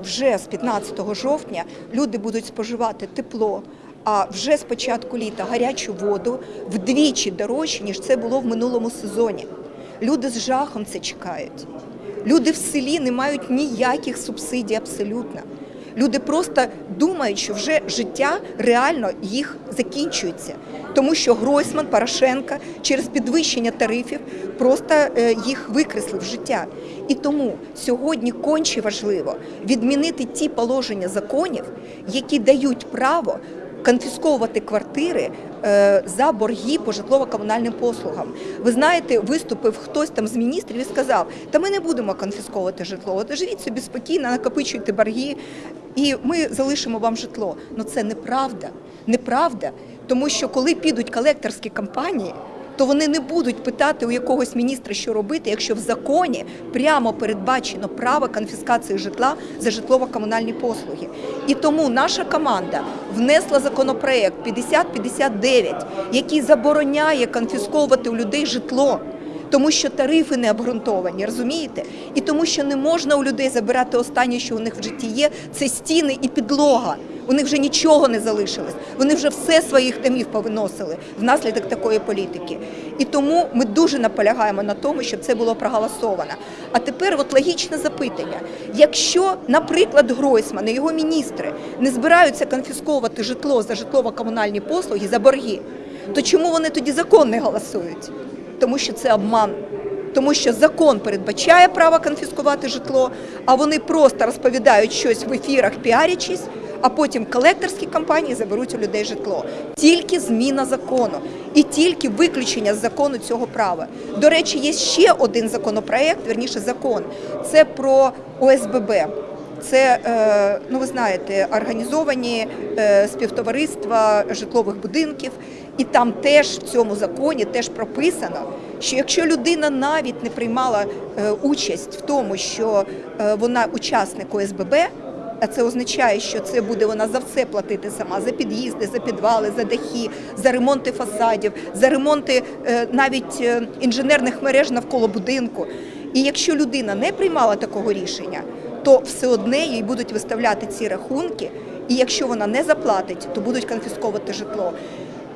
Вже з 15 жовтня люди будуть споживати тепло, а вже з початку літа гарячу воду вдвічі дорожче, ніж це було в минулому сезоні. Люди з жахом це чекають. Люди в селі не мають ніяких субсидій абсолютно. Люди просто думають, що вже життя реально їх закінчується, тому що Гройсман, Порошенка через підвищення тарифів просто е, їх викреслив життя. І тому сьогодні конче важливо відмінити ті положення законів, які дають право конфісковувати квартири е, за борги по житлово-комунальним послугам. Ви знаєте, виступив хтось там з міністрів і сказав: та ми не будемо конфісковувати житло. Живіть собі спокійно, накопичуйте борги, і ми залишимо вам житло. Ну це неправда. Неправда, тому що коли підуть колекторські кампанії. То вони не будуть питати у якогось міністра, що робити, якщо в законі прямо передбачено право конфіскації житла за житлово-комунальні послуги. І тому наша команда внесла законопроект 5059, який забороняє конфісковувати у людей житло. Тому що тарифи не обґрунтовані, розумієте? І тому, що не можна у людей забирати останнє, що у них в житті є, це стіни і підлога. У них вже нічого не залишилось. Вони вже все своїх домів повиносили внаслідок такої політики. І тому ми дуже наполягаємо на тому, щоб це було проголосовано. А тепер от логічне запитання: якщо, наприклад, Гройсман і його міністри не збираються конфісковувати житло за житлово-комунальні послуги за борги, то чому вони тоді закон не голосують? Тому що це обман. Тому що закон передбачає право конфіскувати житло, а вони просто розповідають щось в ефірах, піарячись, а потім колекторські компанії заберуть у людей житло. Тільки зміна закону і тільки виключення з закону цього права. До речі, є ще один законопроект, верніше закон. Це про ОСББ. Це, е, ну ви знаєте, організовані е, співтовариства житлових будинків, і там теж в цьому законі теж прописано, що якщо людина навіть не приймала е, участь в тому, що вона учасник ОСББ, а це означає, що це буде вона за все платити сама за під'їзди, за підвали, за дахи, за ремонти фасадів, за ремонти навіть інженерних мереж навколо будинку. І якщо людина не приймала такого рішення, то все одне їй будуть виставляти ці рахунки, і якщо вона не заплатить, то будуть конфісковувати житло.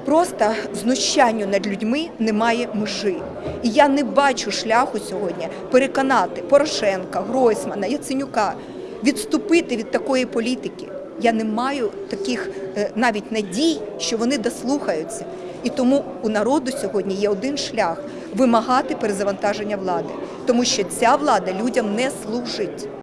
Просто знущанню над людьми немає межі. І я не бачу шляху сьогодні переконати Порошенка, Гройсмана, Яценюка відступити від такої політики. Я не маю таких е, навіть надій, що вони дослухаються. І тому у народу сьогодні є один шлях вимагати перезавантаження влади, тому що ця влада людям не служить.